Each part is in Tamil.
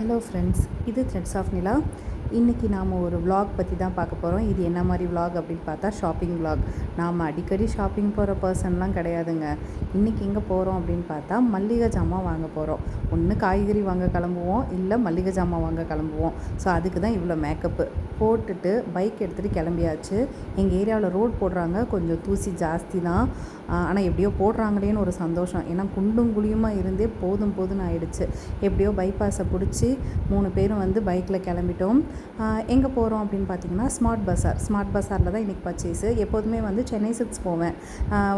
ஹலோ ஃப்ரெண்ட்ஸ் இது த்ரெட்ஸ் ஆஃப் நிலா இன்றைக்கி நாம் ஒரு விலாக் பற்றி தான் பார்க்க போகிறோம் இது என்ன மாதிரி விலாக் அப்படின்னு பார்த்தா ஷாப்பிங் விலாக் நாம் அடிக்கடி ஷாப்பிங் போகிற பர்சன்லாம் கிடையாதுங்க. இன்றைக்கி எங்கே போகிறோம் அப்படின்னு பார்த்தா மல்லிகை ஜாமான் வாங்க போகிறோம் ஒன்று காய்கறி வாங்க கிளம்புவோம் இல்லை மல்லிகை ஜாமான் வாங்க கிளம்புவோம். ஸோ அதுக்கு தான் இவ்வளோ மேக்கப்பு போட்டுட்டு பைக் எடுத்துகிட்டு கிளம்பியாச்சு. எங்கள் ஏரியாவில் ரோட் போடுறாங்க. கொஞ்சம் தூசி ஜாஸ்தி தான் ஆனால் எப்படியோ போடுறாங்களேன்னு ஒரு சந்தோஷம். ஏன்னா குண்டும் குழியுமாக இருந்தே போதும் போதும்னு ஆயிடுச்சு. எப்படியோ பைபாஸை பிடிச்சி மூணு பேரும் வந்து பைக்கில் கிளம்பிட்டோம். எங்கே போகிறோம் அப்படின்னு பார்த்தீங்கன்னா ஸ்மார்ட் பஸார் ஸ்மார்ட் பஸாரில் தான் இன்றைக்கி பர்ச்சேஸு எப்போதுமே வந்து சென்னை சிக்ஸ் போவேன்.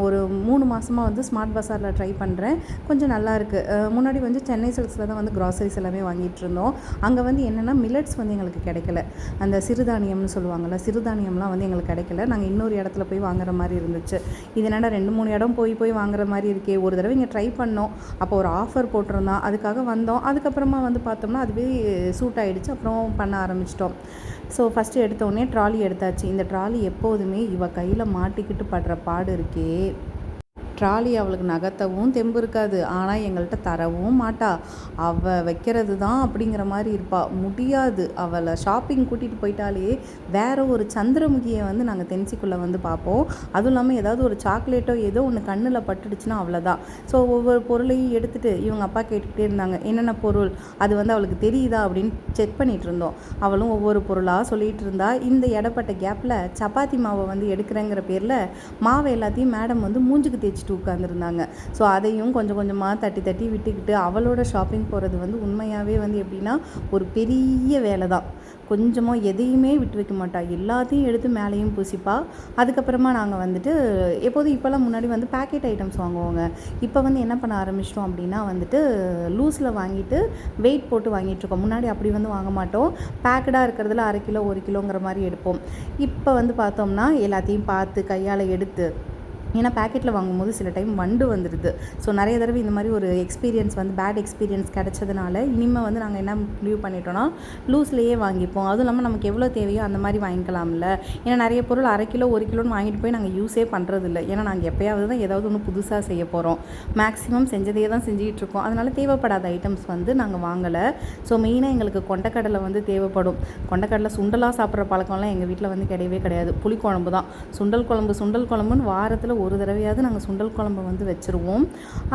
ஒரு மூணு மாதமாக வந்து ஸ்மார்ட் பஸாரில் ட்ரை பண்ணுறேன் கொஞ்சம் நல்லா இருக்குது முன்னாடி வந்து சென்னை சில்க்ஸில் தான் வந்து க்ராசரிஸ் எல்லாமே வாங்கிட்டு இருந்தோம். அங்கே வந்து என்னென்னா மில்லட்ஸ் வந்து எங்களுக்கு கிடைக்கல. அந்த சிறுதானியம்னு சொல்லுவாங்கள்ல சிறுதானியம்லாம் வந்து எங்களுக்கு கிடைக்கல. நாங்கள் இன்னொரு இடத்துல போய் வாங்குற மாதிரி இருந்துச்சு. இது என்னடா ரெண்டு மூணு இடம் போய் போய் வாங்குற மாதிரி இருக்கே ஒரு தடவை இங்கே ட்ரை பண்ணோம். அப்போ ஒரு ஆஃபர் போட்டிருந்தான் அதுக்காக வந்தோம். அதுக்கப்புறமா வந்து பார்த்தோம்னா அதுவே சூட் ஆகிடுச்சு அப்புறம் பண்ண ஆரம்பிச்சிட்டோம். ஸோ ஃபஸ்ட்டு எடுத்தோடனே ட்ராலி எடுத்தாச்சு. இந்த ட்ராலி எப்போதுமே இவ கையில் மாட்டிக்கிட்டு படுற பாடு இருக்கே. ட்ராலி அவளுக்கு நகர்த்தவும் தெம்பு இருக்காது. ஆனால் எங்கள்கிட்ட தரவும் மாட்டா. அவள் வைக்கிறது தான் அப்படிங்கிற மாதிரி இருப்பாள் முடியாது. அவளை ஷாப்பிங் கூட்டிகிட்டு போயிட்டாலே வேறு ஒரு சந்திரமுகியை வந்து நாங்கள் தென்சிக்குள்ளே வந்து பார்ப்போம். அதுவும் இல்லாமல் ஏதாவது ஒரு சாக்லேட்டோ ஏதோ ஒன்று கண்ணில் பட்டுடுச்சுன்னா அவ்வளோதான் ஸோ ஒவ்வொரு பொருளையும் எடுத்துகிட்டு இவங்க அப்பா கேட்டுக்கிட்டே இருந்தாங்க. என்னென்ன பொருள்? அது வந்து அவளுக்கு தெரியுதா அப்படின்னு செக் பண்ணிகிட்டு இருந்தோம். அவளும் ஒவ்வொரு பொருளாக சொல்லிகிட்டு இருந்தா இந்த இடப்பட்ட கேப்பில் சப்பாத்தி மாவை வந்து எடுக்கிறேங்கிற பேரில் மாவை எல்லாத்தையும் மேடம் வந்து மூஞ்சுக்கு தேய்ச்சிட்டு உட்காந்துருந்தாங்க ஸோ அதையும் கொஞ்சம் கொஞ்சமாக தட்டி தட்டி விட்டுக்கிட்டு அவளோட ஷாப்பிங் போகிறது வந்து உண்மையாகவே வந்து எப்படின்னா ஒரு பெரிய வேலை தான் கொஞ்சமாக எதையுமே விட்டு வைக்க மாட்டாள் எல்லாத்தையும் எடுத்து மேலேயும் பூசிப்பா. அதுக்கப்புறமா நாங்கள் வந்துட்டு எப்போதும் இப்போல்லாம் முன்னாடி வந்து பேக்கெட் ஐட்டம்ஸ் வாங்குவோங்க. இப்போ வந்து என்ன பண்ண ஆரம்பிச்சிட்டோம் அப்படின்னா வந்துட்டு லூஸில் வாங்கிட்டு வெயிட் போட்டு வாங்கிட்டுருக்கோம் முன்னாடி அப்படி வந்து வாங்க மாட்டோம். பேக்கடாக இருக்கிறதுல அரை கிலோ ஒரு கிலோங்கிற மாதிரி எடுப்போம். இப்போ வந்து பார்த்தோம்னா எல்லாத்தையும் பார்த்து கையால் எடுத்து ஏன்னா பேக்கெட்டில் வாங்கும்போது சில டைம் வண்டு வந்துடுது ஸோ நிறைய தடவை இந்த மாதிரி ஒரு எக்ஸ்பீரியன்ஸ் வந்து பேட் எக்ஸ்பீரியன்ஸ் கிடச்சதுனால இனிமேல் வந்து நாங்கள் என்ன முடிவு பண்ணிட்டோன்னா லூஸ்லேயே வாங்கிப்போம். அதுவும் இல்லாமல் நமக்கு எவ்வளோ தேவையோ அந்த மாதிரி வாங்கிக்கலாம்ல. ஏன்னா நிறைய பொருள் அரை கிலோ ஒரு கிலோன்னு வாங்கிட்டு போய் நாங்கள் யூஸே பண்ணுறதில்ல ஏன்னா நாங்கள் எப்போயாவது தான் ஏதாவது ஒன்று புதுசாக செய்ய போகிறோம் மேக்ஸிமம் செஞ்சதையே தான் செஞ்சுக்கிட்டு இருக்கோம். அதனால் தேவைப்படாத ஐட்டம்ஸ் வந்து நாங்கள் வாங்கலை. ஸோ மெயினாக எங்களுக்கு கொண்டக்கடலை வந்து தேவைப்படும். கொண்டக்கடலை சுண்டலாக சாப்பிட்ற பழக்கம்லாம் எங்கள் வீட்டில் வந்து கிடையவே கிடையாது. புளிக்குழம்பு தான். சுண்டல் குழம்பு சுண்டல் குழம்புன்னு வாரத்தில் ஒரு தடவையாவது நாங்கள் சுண்டல் குழம்பு வந்து வச்சுருவோம்.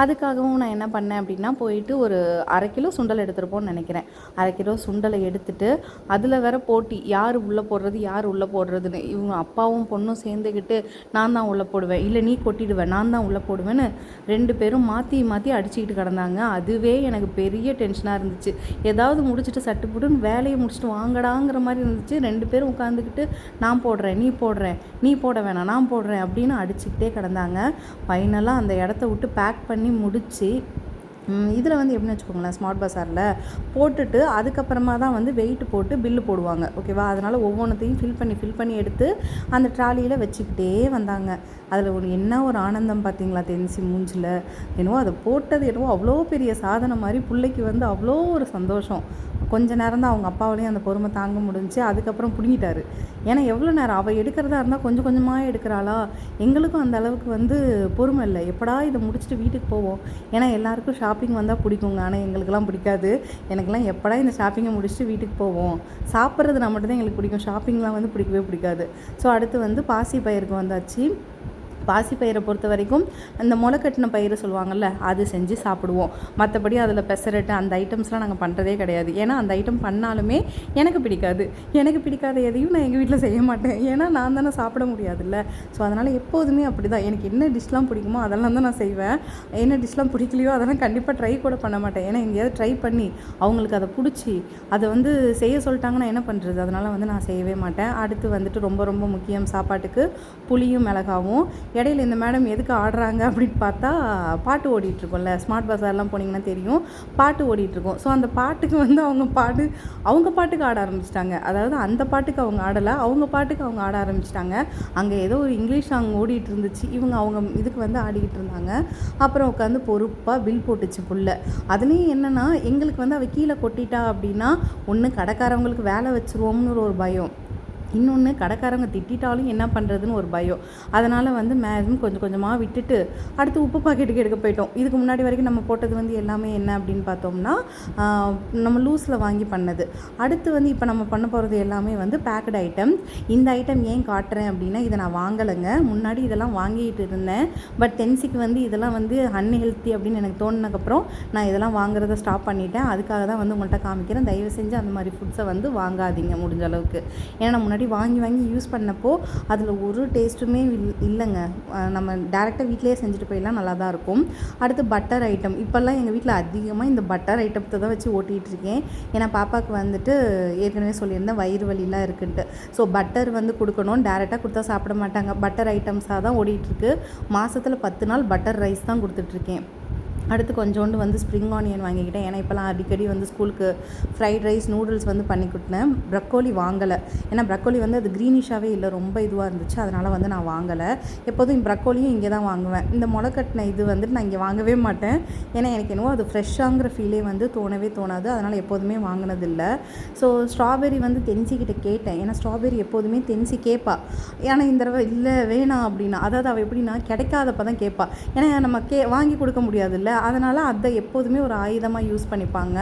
அதுக்காகவும் நான் என்ன பண்ணேன் அப்படின்னா போயிட்டு ஒரு அரை கிலோ சுண்டல் எடுத்துருப்போம்னு நினைக்கிறேன். அரை கிலோ சுண்டலை எடுத்துட்டு அதில் வேற போட்டி யார் உள்ளே போடுறது யார் உள்ளே போடுறதுன்னு. இவங்க அப்பாவும் பொண்ணும் சேர்ந்துக்கிட்டு நான் தான் உள்ளே போடுவேன். இல்லை நீ கொட்டிடுவேன் நான் தான் உள்ளே போடுவேன்னு ரெண்டு பேரும் மாற்றி மாற்றி அடிச்சுக்கிட்டு கிடந்தாங்க. அதுவே எனக்கு பெரிய டென்ஷனாக இருந்துச்சு. ஏதாவது முடிச்சுட்டு சட்டுப்புட்டுன்னு வேலையை முடிச்சுட்டு வாங்கடாங்கிற மாதிரி இருந்துச்சு. ரெண்டு பேரும் உட்காந்துக்கிட்டு நான் போடுறேன் நீ போடுறேன் நீ போட வேணாம் நான் போடுறேன் அப்படின்னு அடிச்சுக்கிட்டே கிடந்தாங்க. ஃபைனலாக அந்த இடத்த விட்டு பேக் பண்ணி முடித்து இதில் வந்து எப்படின்னு வச்சுக்கோங்களேன் ஸ்மார்ட் பஸாரில் போட்டுட்டு அதுக்கப்புறமா தான் வந்து வெயிட் போட்டு பில்லு போடுவாங்க. ஓகேவா அதனால் ஒவ்வொன்றத்தையும் ஃபில் பண்ணி ஃபில் பண்ணி எடுத்து அந்த ட்ராலியில் வச்சுக்கிட்டே வந்தாங்க. அதில் ஒரு என்ன ஒரு ஆனந்தம் பார்த்தீங்களா தென்சி மூஞ்சில்? என்னவோ அதை போட்டது என்னவோ அவ்வளோ பெரிய சாதனை மாதிரி பிள்ளைக்கு வந்து அவ்வளோ ஒரு சந்தோஷம். கொஞ்ச நேரம் தான் அவங்க அப்பாவாலையும் அந்த பொறுமை தாங்க முடிஞ்சுச்சு அதுக்கப்புறம் பிடுங்கிட்டாரு. ஏன்னா எவ்வளோ நேரம் அவள் எடுக்கிறதா இருந்தால் கொஞ்சம் கொஞ்சமாக எடுக்கிறாளா? எங்களுக்கும் அந்த அளவுக்கு வந்து பொறுமை இல்லை. எப்படா இதை முடிச்சுட்டு வீட்டுக்கு போவோம்? ஏன்னா எல்லாருக்கும் ஷாப்பிங் வந்தால் பிடிக்குங்க. ஆனால் எங்களுக்கெல்லாம் பிடிக்காது. எனக்கெல்லாம் எப்படா இந்த ஷாப்பிங்கை முடிச்சுட்டு வீட்டுக்கு போவோம்? சாப்பிட்றது நான் மட்டும்தான் எங்களுக்கு பிடிக்கும். ஷாப்பிங்லாம் வந்து பிடிக்கவே பிடிக்காது. ஸோ அடுத்து வந்து பாசி பயிருக்கு வந்தாச்சு. பாசி பயிரை பொறுத்த வரைக்கும் அந்த முளை கட்டின பயிறு சொல்லுவாங்கள்ல அது செஞ்சு சாப்பிடுவோம். மற்றபடி அதில் பெசரட்டு அந்த ஐட்டம்ஸ்லாம் நாங்கள் பண்ணுறதே கிடையாது. ஏன்னா அந்த ஐட்டம் பண்ணாலுமே எனக்கு பிடிக்காது. எனக்கு பிடிக்காத எதையும் நான் எங்கள் வீட்டில் செய்ய மாட்டேன். ஏன்னா நான் தானே சாப்பிட முடியாதுல்ல. ஸோ அதனால் எப்போதுமே அப்படி தான் எனக்கு என்ன டிஷ்லாம் பிடிக்குமோ அதெல்லாம் தான் நான் செய்வேன். என்ன டிஷ்லாம் பிடிக்கலையோ அதெல்லாம் கண்டிப்பாக ட்ரை கூட பண்ண மாட்டேன். ஏன்னா எங்கேயாவது ட்ரை பண்ணி அவங்களுக்கு அதை பிடிச்சி அதை வந்து செய்ய சொல்லிட்டாங்கன்னா என்ன பண்ணுறது அதனால் வந்து நான் செய்யவே மாட்டேன். அடுத்து வந்துட்டு ரொம்ப ரொம்ப முக்கியம் சாப்பாட்டுக்கு புளியும் மிளகாவும். இடையில இந்த மேடம் எதுக்கு ஆடுறாங்க அப்படின்னு பார்த்தா பாட்டு ஓடிட்டுருக்கோம்ல. ஸ்மார்ட் பஸார்லாம் போனீங்கன்னா தெரியும். பாட்டு ஓடிட்டுருக்கோம். ஸோ அந்த பாட்டுக்கு வந்து அவங்க பாடு அவங்க பாட்டுக்கு ஆட ஆரம்பிச்சிட்டாங்க. அதாவது அந்த பாட்டுக்கு அவங்க ஆடலை. அவங்க பாட்டுக்கு அவங்க ஆட ஆரம்பிச்சிட்டாங்க. அங்கே ஏதோ ஒரு இங்கிலீஷ் சாங் ஓடிட்டு இருந்துச்சு இவங்க அவங்க இதுக்கு வந்து ஆடிக்கிட்டு இருந்தாங்க அப்புறம் உட்காந்து பொறுப்பாக பில் போட்டுச்சு புள்ள. அதுலேயும் என்னென்னா எங்களுக்கு வந்து அவள் கீழே கொட்டிட்டா அப்படின்னா ஒன்று கடைக்காரவங்களுக்கு வேலை வச்சுருவோம்னு ஒரு பயம். இன்னொன்று கடைக்காரங்க திட்டிட்டாலும் என்ன பண்ணுறதுன்னு ஒரு பயம். அதனால் வந்து மேக்ஸிமம் கொஞ்சம் கொஞ்சமாக விட்டுட்டு அடுத்து உப்பு பாக்கெட்டுக்கு எடுக்க போயிட்டோம். இதுக்கு முன்னாடி வரைக்கும் நம்ம போட்டது வந்து எல்லாமே என்ன அப்படின்னு பார்த்தோம்னா நம்ம லூஸில் வாங்கி பண்ணது. அடுத்து வந்து இப்போ நம்ம பண்ண போகிறது எல்லாமே வந்து பேக்கடு ஐட்டம் இந்த ஐட்டம் ஏன் காட்டுறேன் அப்படின்னா இதை நான் வாங்கலைங்க. முன்னாடி இதெல்லாம் வாங்கிட்டு இருந்தேன். பட் தென்சிக்கு வந்து இதெல்லாம் வந்து அன்ஹெல்த்தி அப்படின்னு எனக்கு தோணுனதுக்கப்புறம் நான் இதெல்லாம் வாங்குறத ஸ்டாப் பண்ணிட்டேன். அதுக்காக தான் வந்து உங்கள்கிட்ட காமிக்கிறேன். தயவு செஞ்சு அந்த மாதிரி ஃபுட்ஸை வந்து வாங்காதீங்க முடிஞ்ச அளவுக்கு. ஏன்னா முன்னாடி முன்னாடி வாங்கி வாங்கி யூஸ் பண்ணப்போ அதில் ஒரு டேஸ்ட்டுமே இல்லைங்க. நம்ம டேரெக்டாக வீட்டிலேயே செஞ்சுட்டு போயிடலாம் நல்லா தான் இருக்கும். அடுத்து பட்டர் ஐட்டம் இப்போல்லாம் எங்கள் வீட்டில் அதிகமாக இந்த பட்டர் ஐட்டத்தை தான் வச்சு ஓட்டிகிட்டு இருக்கேன். ஏன்னா பாப்பாவுக்கு வந்துட்டு ஏற்கனவே சொல்லியிருந்தேன் வயிறு வலிலாம் இருக்குன்ட்டு. ஸோ பட்டர் வந்து கொடுக்கணும். டேரெக்டாக கொடுத்தா சாப்பிட மாட்டாங்க. பட்டர் ஐட்டம்ஸாக தான் ஓடிட்டுருக்கு மாதத்தில் பத்து நாள் பட்டர் ரைஸ் தான் கொடுத்துட்ருக்கேன் அடுத்து கொஞ்சோண்டு வந்து ஸ்ப்ரிங் ஆனியன் வாங்கிக்கிட்டேன். ஏன்னா இப்போலாம் அடிக்கடி வந்து ஸ்கூலுக்கு ஃப்ரைட் ரைஸ் நூடுல்ஸ் வந்து பண்ணி கொடுத்தேன். ப்ரக்கோலி வாங்கலை. ஏன்னா ப்ரக்கோலி வந்து அது க்ரீனிஷாகவே இல்லை ரொம்ப இதுவாக இருந்துச்சு. அதனால் வந்து நான் வாங்கலை. எப்போதும் ப்ரக்கோலியும் இங்கே தான் வாங்குவேன். இந்த முளைக்கட்டின இது வந்துட்டு நான் இங்கே வாங்கவே மாட்டேன். ஏன்னா எனக்கு என்னவோ அது ஃப்ரெஷ்ஷாங்கிற ஃபீலே வந்து தோணவே தோணாது. அதனால் எப்போதுமே வாங்கினதில்லை. ஸோ ஸ்ட்ராபெரி வந்து தென்சிக்கிட்ட கேட்டேன். ஏன்னா ஸ்ட்ராபெரி எப்போதுமே தென்சி கேட்பா ஏன்னா இந்த தடவை இல்லை வேணாம் அப்படின்னா. அதாவது அவள் எப்படின்னா கிடைக்காதப்ப தான் கேட்பா ஏன்னா நம்ம கே வாங்கி கொடுக்க முடியாதுல்ல. அதனால் அதை எப்போதுமே ஒரு ஆயுதமாக யூஸ் பண்ணிப்பாங்க.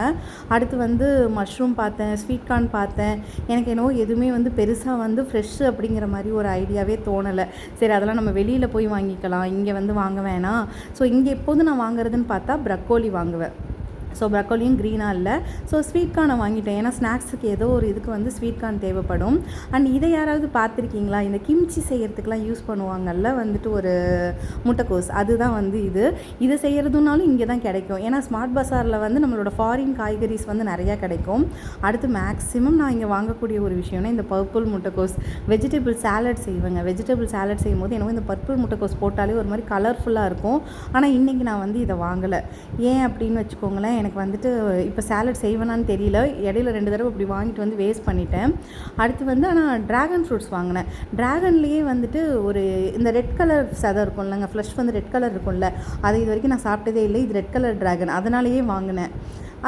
அடுத்து வந்து மஷ்ரூம் பார்த்தேன் ஸ்வீட் கார்ன் பார்த்தேன். எனக்கு என்னவோ எதுவுமே வந்து பெருசாக வந்து ஃப்ரெஷ்ஷு அப்படிங்கிற மாதிரி ஒரு ஐடியாவே தோணலை. சரி அதெல்லாம் நம்ம வெளியில் போய் வாங்கிக்கலாம். இங்கே வந்து வாங்க வேணாம். ஸோ இங்கே எப்போதும் நான் வாங்குறதுன்னு பார்த்தா ப்ரக்கோலி வாங்குவேன். ஸோ ப்ரக்கோலியும் க்ரீனாக இல்லை. ஸோ ஸ்வீட் கார்னை வாங்கிட்டேன். ஏன்னா ஸ்நாக்ஸுக்கு ஏதோ ஒரு இதுக்கு வந்து ஸ்வீட் கார்ன் தேவைப்படும். அண்ட் இதை யாராவது பார்த்துருக்கீங்களா? இந்த கிம்ச்சி செய்கிறதுக்கெலாம் யூஸ் பண்ணுவாங்கல்ல வந்துட்டு ஒரு முட்டைக்கோஸ். அதுதான் வந்து இது. இதை செய்கிறதுனாலும் இங்கே தான் கிடைக்கும். ஏன்னா ஸ்மார்ட் பஸாரில் வந்து நம்மளோட ஃபாரின் காய்கறிஸ் வந்து நிறையா கிடைக்கும். அடுத்து மேக்ஸிமம் நான் இங்கே வாங்கக்கூடிய ஒரு விஷயம்னா இந்த பர்பிள் முட்டைக்கோஸ். வெஜிடபிள் சாலட் செய்வேங்க. வெஜிடபிள் சாலட் செய்யும் போது எனக்கு இந்த பர்பிள் முட்டைக்கோஸ் போட்டாலே ஒரு மாதிரி கலர்ஃபுல்லாக இருக்கும். ஆனால் இன்றைக்கி நான் வந்து இதை வாங்கலை. ஏன் அப்படின்னு வச்சுக்கோங்களேன் எனக்கு வந்துட்டு இப்போ சாலட் செய்வேனான்னு தெரியல. இடையில ரெண்டு தடவை இப்படி வாங்கிட்டு வந்து வேஸ்ட் பண்ணிட்டேன். அடுத்து வந்து ஆனால் ட்ராகன் ஃப்ரூட்ஸ் வாங்கினேன். ட்ராகன்லேயே வந்துட்டு ஒரு இந்த ரெட் கலர் சதை இருக்கும்லங்க ஃப்ளஷ் வந்து ரெட் கலர் இருக்கும்ல அது இது வரைக்கும் நான் சாப்பிட்டதே இல்லை. இது ரெட் கலர் ட்ராகன் அதனாலேயே வாங்கினேன்.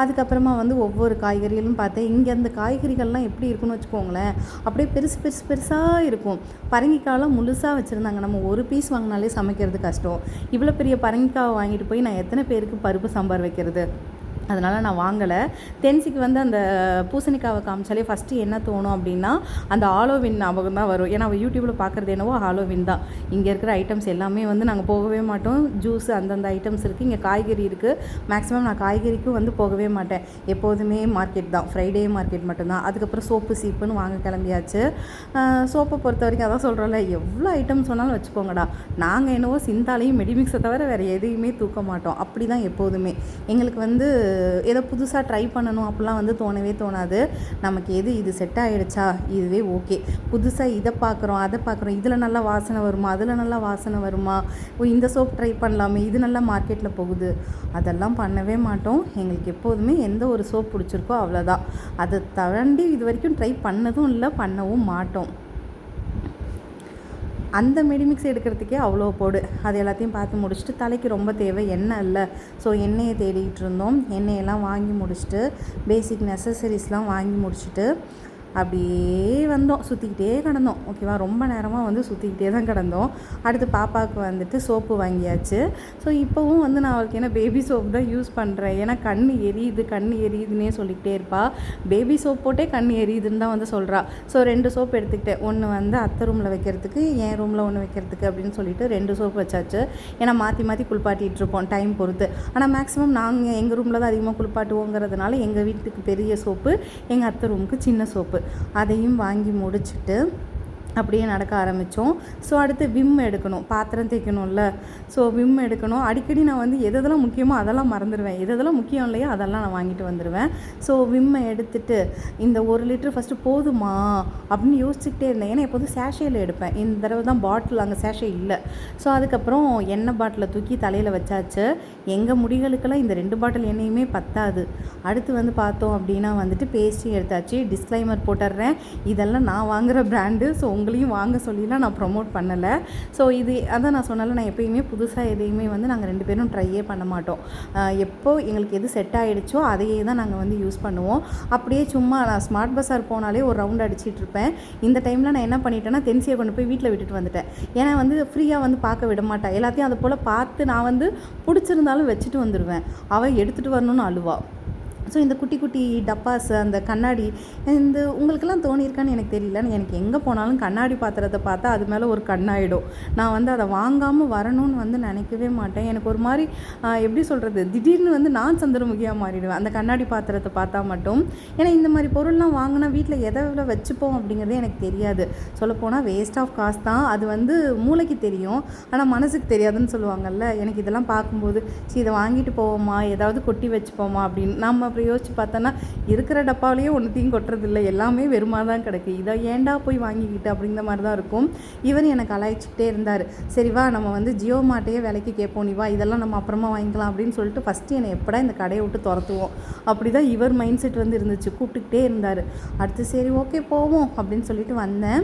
அதுக்கப்புறமா வந்து ஒவ்வொரு காய்கறிகளும் பார்த்தேன். இங்கே அந்த காய்கறிகள்லாம் எப்படி இருக்குன்னு வச்சுக்கோங்களேன். அப்படியே பெருசு பெருசு பெருசாக இருக்கும். பரங்கிக்காயெலாம் முழுசாக வச்சுருந்தாங்க. நம்ம ஒரு பீஸ் வாங்கினாலே சமைக்கிறது கஷ்டம். இவ்வளோ பெரிய பரங்கிக்காவை வாங்கிட்டு போய் நான் எத்தனை பேருக்கு பருப்பு சாம்பார் வைக்கிறது? அதனால் நான் வாங்கலை. தென்சிக்கு வந்து அந்த பூசணிக்காவை காமிச்சாலே ஃபஸ்ட்டு என்ன தோணும் அப்படின்னா அந்த ஆலோவின் ஞாபகம் தான் வரும். ஏன்னா அவள் யூடியூப்பில் பார்க்குறது என்னவோ ஆலோவின் தான். இங்கே இருக்கிற ஐட்டம்ஸ் எல்லாமே வந்து நாங்கள் போகவே மாட்டோம். ஜூஸ் அந்தந்த ஐட்டம்ஸ் இருக்குது இங்கே காய்கறி இருக்குது மேக்ஸிமம் நான் காய்கறிக்கும் வந்து போகவே மாட்டேன். எப்போதுமே மார்க்கெட் தான். ஃப்ரைடே மார்க்கெட் மட்டும்தான். அதுக்கப்புறம் சோப்பு சீப்புன்னு வாங்க கிளம்பியாச்சு. சோப்பை பொறுத்த வரைக்கும் அதான் சொல்கிறோம்ல எவ்வளோ ஐட்டம் சொன்னாலும் வச்சுக்கோங்கடா. நாங்கள் என்னவோ சிந்தாலையும் மெடிமிக்ஸை தவிர வேறு எதையுமே தூக்க மாட்டோம். அப்படி தான் எப்போதுமே. எங்களுக்கு வந்து ஏதோ புதுசாக ட்ரை பண்ணணும் அப்படிலாம் வந்து தோணவே தோணாது. நமக்கு எது இது செட் ஆகிடுச்சா இதுவே ஓகே புதுசாக இதை பார்க்குறோம் அதை பார்க்குறோம். இதில் நல்லா வாசனை வருமா? அதில் நல்லா வாசனை வருமா? ஓ இந்த சோப் ட்ரை பண்ணலாமே. இது நல்லா மார்க்கெட்டில் போகுது. அதெல்லாம் பண்ணவே மாட்டோம். எங்களுக்கு எப்போதுமே எந்த ஒரு சோப் பிடிச்சிருக்கோ அவ்வளோதான் அதை தாண்டி இது வரைக்கும் ட்ரை பண்ணதும் இல்லை பண்ணவும் மாட்டோம். அந்த மெடிமிக்ஸ் எடுக்கிறதுக்கே அவ்வளோ போடு. அது எல்லாத்தையும் பார்த்து முடிச்சுட்டு தலைக்கு ரொம்ப தேவை எண்ணெய் இல்லை. ஸோ எண்ணெயை தேடிக்கிட்டு இருந்தோம். எண்ணெயெல்லாம் வாங்கி முடிச்சுட்டு பேசிக் நெசசரிஸ்லாம் வாங்கி முடிச்சுட்டு அப்படியே வந்தோம். சுற்றிக்கிட்டே கிடந்தோம். ஓகேவா ரொம்ப நேரமாக வந்து சுற்றிக்கிட்டே தான் கிடந்தோம். அடுத்து பாப்பாவுக்கு வந்துட்டு சோப்பு வாங்கியாச்சு. ஸோ இப்போவும் வந்து நான் அவளுக்கு என்ன பேபி சோப் தான் யூஸ் பண்ணுறேன் ஏன்னா கண் எரியுது கண் எரியுதுன்னே சொல்லிக்கிட்டே இருப்பா. பேபி சோப் போட்டே கண் எரியுதுன்னு தான் வந்து சொல்கிறா ஸோ ரெண்டு சோப் எடுத்துக்கிட்டேன். ஒன்று வந்து அத்தை ரூமில் வைக்கிறதுக்கு என் ரூமில் ஒன்று வைக்கிறதுக்கு அப்படின்னு சொல்லிட்டு ரெண்டு சோப் வச்சாச்சு. ஏன்னா மாற்றி மாற்றி குளிப்பாட்டிகிட்டு இருப்போம் டைம் பொறுத்து. ஆனால் மேக்ஸிமம் நாங்கள் எங்கள் ரூமில் தான் அதிகமாக குளிப்பாட்டுவோங்கிறதுனால எங்கள் வீட்டுக்கு பெரிய சோப்பு எங்கள் அத்தை ரூமுக்கு சின்ன சோப்பு அதையும் வாங்கி முடிச்சுட்டு அப்படியே நடக்க ஆரம்பித்தோம் ஸோ அடுத்து விம் எடுக்கணும். பாத்திரம் தேய்க்கணும்ல. ஸோ விம் எடுக்கணும். அடிக்கடி நான் வந்து எது எதெல்லாம் முக்கியமோ அதெல்லாம் மறந்துடுவேன் எது எதெல்லாம் முக்கியம் இல்லையோ அதெல்லாம் நான் வாங்கிட்டு வந்துடுவேன் ஸோ விம்மை எடுத்துட்டு இந்த ஒரு லிட்டர் ஃபஸ்ட்டு போதுமா? அப்படின்னு யோசிச்சுக்கிட்டே இருந்தேன். ஏன்னா எப்போதும் சேஷையில் எடுப்பேன். இந்த தடவை தான் பாட்டில் அங்கே சேஷை இல்லை. ஸோ அதுக்கப்புறம் எண்ணெய் பாட்டிலை தூக்கி தலையில் வச்சாச்சு. எங்கள் முடிகளுக்கெல்லாம் இந்த ரெண்டு பாட்டில் எண்ணெயுமே பத்தாது. அடுத்து வந்து பார்த்தோம் அப்படின்னா வந்துட்டு பேஸ்ட்ரி எடுத்தாச்சு. டிஸ்க்ளைமர் போட்டுடுறேன். இதெல்லாம் நான் வாங்குகிற பிராண்டு ஸோ உங்களையும் வாங்க சொல்லிலாம் நான் ப்ரொமோட் பண்ணலை. ஸோ இது அதான் நான் சொன்னால நான் எப்பயுமே புதுசாக எதையுமே வந்து நாங்கள் ரெண்டு பேரும் ட்ரையே பண்ண மாட்டோம். எப்போ எங்களுக்கு எது செட் ஆகிடுச்சோ அதையே தான் நாங்கள் வந்து யூஸ் பண்ணுவோம். அப்படியே சும்மா நான் ஸ்மார்ட் பஸார் போனாலே ஒரு ரவுண்ட் அடிச்சிட்டு இருப்பேன். இந்த டைமில் நான் என்ன பண்ணிட்டேன்னா தென்சியை கொண்டு போய் வீட்டில் விட்டுட்டு வந்துட்டேன். ஏன்னா வந்து ஃப்ரீயாக வந்து பார்க்க விட மாட்டேன் எல்லாத்தையும் அது போல் பார்த்து நான் வந்து பிடிச்சிருந்தாலும் வச்சுட்டு வந்துடுவேன் அவள் எடுத்துகிட்டு வரணும்னு அழுவா. ஸோ இந்த குட்டி குட்டி டப்பாஸ் அந்த கண்ணாடி இந்த உங்களுக்கெல்லாம் தோணியிருக்கான்னு எனக்கு தெரியல. எனக்கு எங்கே போனாலும் கண்ணாடி பாத்திரத்தை பார்த்தா அது மேலே ஒரு கண்ணாயிடும். நான் வந்து அதை வாங்காமல் வரணும்னு வந்து நினைக்கவே மாட்டேன். எனக்கு ஒரு மாதிரி எப்படி சொல்கிறது திடீர்னு வந்து நான் சந்திரமுகியாக மாறிடுவேன். அந்த கண்ணாடி பாத்திரத்தை பார்த்தா மட்டும். ஏன்னா இந்த மாதிரி பொருள்லாம் வாங்கினா வீட்டில் எதை எவ்வளோ வச்சுப்போம் அப்படிங்கிறதே எனக்கு தெரியாது. சொல்லப்போனால் வேஸ்ட் ஆஃப் காசு தான். அது வந்து மூளைக்கு தெரியும். ஆனால் மனசுக்கு தெரியாதுன்னு சொல்லுவாங்கல்ல. எனக்கு இதெல்லாம் பார்க்கும்போது சரி இதை வாங்கிட்டு போவோமா? ஏதாவது கொட்டி வச்சுப்போமா? அப்படின்னு. நம்ம அப்புறம் யோசிச்சு பார்த்தோன்னா இருக்கிற டப்பாவிலேயே ஒன்றுத்தையும் கொட்டுறதில்லை. எல்லாமே வெறுமா தான் கிடக்கு. இதை ஏன்டா போய் வாங்கிக்கிட்டு அப்படிங்கிற மாதிரி தான் இருக்கும். இவர் எனக்கு அலாய்ச்சிக்கிட்டே இருந்தார். சரி வா நம்ம வந்து ஜியோ மாட்டையே விலைக்கு கேட்போம். நீ வா இதெல்லாம் நம்ம அப்புறமா வாங்கிக்கலாம் அப்படின்னு சொல்லிட்டு ஃபஸ்ட்டு என்னை எப்படா இந்த கடையை விட்டு துரத்துவோம். அப்படி தான் இவர் மைண்ட் செட் வந்து இருந்துச்சு. கூப்பிட்டுக்கிட்டே இருந்தார். அடுத்து சரி ஓகே போவோம் அப்படின்னு சொல்லிட்டு வந்தேன்.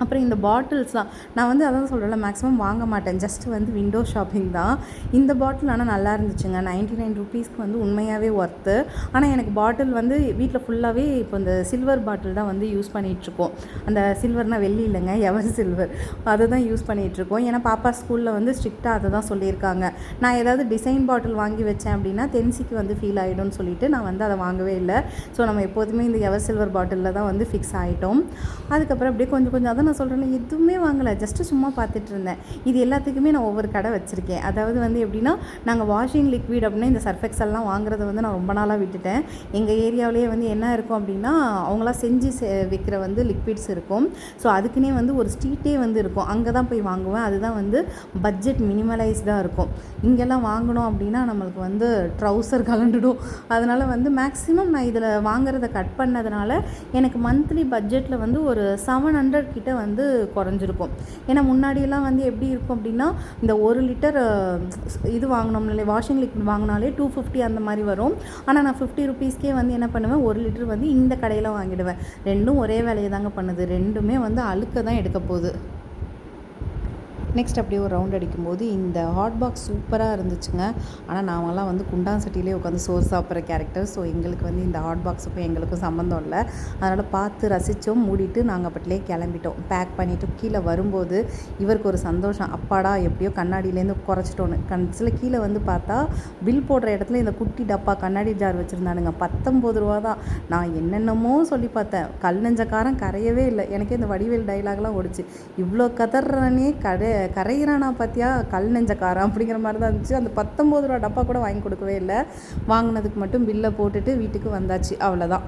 அப்புறம் இந்த பாட்டில்ஸ்லாம் நான் வந்து அதான் சொல்கிறேன்ல மேக்ஸிமம் வாங்க மாட்டேன். ஜஸ்ட் வந்து விண்டோ ஷாப்பிங் தான். இந்த பாட்டில் ஆனால் நல்லா இருந்துச்சுங்க. நைன்ட்டி நைன் ருபீஸ்க்கு வந்து உண்மையாகவே ஒர்த்து ஆனால் எனக்கு பாட்டில் வந்து வீட்டில் ஃபுல்லாகவே இப்போ இந்த சில்வர் பாட்டில் தான் வந்து யூஸ் பண்ணிகிட்ருக்கோம் அந்த சில்வர்னால் வெள்ளி இல்லைங்க எவர் சில்வர் அதை தான் யூஸ் பண்ணிகிட்ருக்கோம் ஏன்னா பாப்பா ஸ்கூலில் வந்து ஸ்ட்ரிக்டாக அதை தான் சொல்லியிருக்காங்க. நான் ஏதாவது டிசைன் பாட்டில் வாங்கி வச்சேன் அப்படின்னா தென்சிக்கு வந்து ஃபீல் ஆகிடும்னு சொல்லிட்டு நான் வந்து அதை வாங்கவே இல்லை. ஸோ நம்ம எப்போதுமே இந்த எவர் சில்வர் பாட்டிலில் தான் வந்து ஃபிக்ஸ் ஆகிட்டோம் அதுக்கப்புறம் அப்படியே கொஞ்சம் கொஞ்சம் அதான் நான் சொல்கிறேன் எதுவுமே வாங்கலை. ஜஸ்ட்டு சும்மா பார்த்துட்டு இருந்தேன். இது எல்லாத்துக்குமே நான் ஒவ்வொரு கடை வச்சுருக்கேன். அதாவது வந்து எப்படின்னா நாங்கள் வாஷிங் லிக்விட் அப்படின்னா இந்த சர்ஃபெக்ஸ் எல்லாம் வாங்குறத வந்து நான் ரொம்ப நாளாக விட்டுட்டேன். எங்கள் ஏரியாவிலேயே வந்து என்ன இருக்கும் அப்படின்னா அவங்களாம் செஞ்சு விற்கிற வந்து லிக்விட்ஸ் இருக்கும். ஸோ அதுக்குன்னே வந்து ஒரு ஸ்ட்ரீட்டே வந்து இருக்கும். அங்கே தான் போய் வாங்குவேன். அதுதான் வந்து பட்ஜெட் மினிமலைஸ்டாக இருக்கும். இங்கெல்லாம் வாங்கணும் அப்படின்னா நம்மளுக்கு வந்து ட்ரௌசர் கலண்டுடும். அதனால் வந்து மேக்ஸிமம் நான் இதில் வாங்குறத கட் பண்ணதுனால எனக்கு மந்த்லி பட்ஜெட்டில் வந்து ஒரு செவன் ஹண்ட்ரட் கிட்ட வந்து குறைஞ்சிருக்கும். ஏன்னா முன்னாடியெல்லாம் வந்து எப்படி இருக்கும் அப்படின்னா இந்த ஒரு லிட்டர் இது வாங்கினோம்னாலே வாஷிங் லிக்விட் வாங்கினாலே டூ ஃபிஃப்டி அந்த மாதிரி வரும். ஆனால் நான் ஃபிஃப்டி ருபீஸ்க்கே வந்து என்ன பண்ணுவேன்? ஒரு லிட்டர் வந்து இந்த கடையில் வாங்கிடுவேன். ரெண்டும் ஒரே வேலையை தாங்க பண்ணுது. ரெண்டுமே வந்து அழுக்க தான் எடுக்க போகுது. நெக்ஸ்ட் அப்படியே ஒரு ரவுண்ட் அடிக்கும்போது இந்த ஹாட் பாக்ஸ் சூப்பராக இருந்துச்சுங்க. ஆனால் நாங்களாம் வந்து குண்டான் சட்டியிலே உட்காந்து சோறு சாப்பிட்ற கேரக்டர் ஸோ எங்களுக்கு வந்து இந்த ஹாட் பாக்ஸுக்கும் எங்களுக்கும் சம்மந்தம் இல்லை. அதனால் பார்த்து ரசித்தோம் மூடிட்டு நாங்கள் பட்டிலே கிளம்பிட்டோம். பேக் பண்ணிவிட்டு கீழே வரும்போது இவருக்கு ஒரு சந்தோஷம். அப்பாடா எப்படியோ கண்ணாடியிலேருந்து குறைச்சிட்டோன்னு. கடைசியில் கீழே வந்து பார்த்தா பில் போடுற இடத்துல இந்த குட்டி டப்பா கண்ணாடி ஜார் வச்சுருந்தானுங்க. பத்தொம்பது ரூபா தான். நான் என்னென்னமோ சொல்லி பார்த்தேன். கல் நெஞ்சக்காரன் கரையவே இல்லை. எனக்கே இந்த வடிவேல் டைலாக்லாம் ஓடிச்சு. இவ்வளோ கதறனே கடை கரையிறானா பார்த்தியா கல் நெஞ்சக்காரன் அப்படிங்கிற மாதிரி தான் இருந்துச்சு. அந்த பத்தொம்போது ரூபா டப்பா கூட வாங்கி கொடுக்கவே இல்லை. வாங்கினதுக்கு மட்டும் பில்லை போட்டுட்டு வீட்டுக்கு வந்தாச்சு. அவ்வளோதான்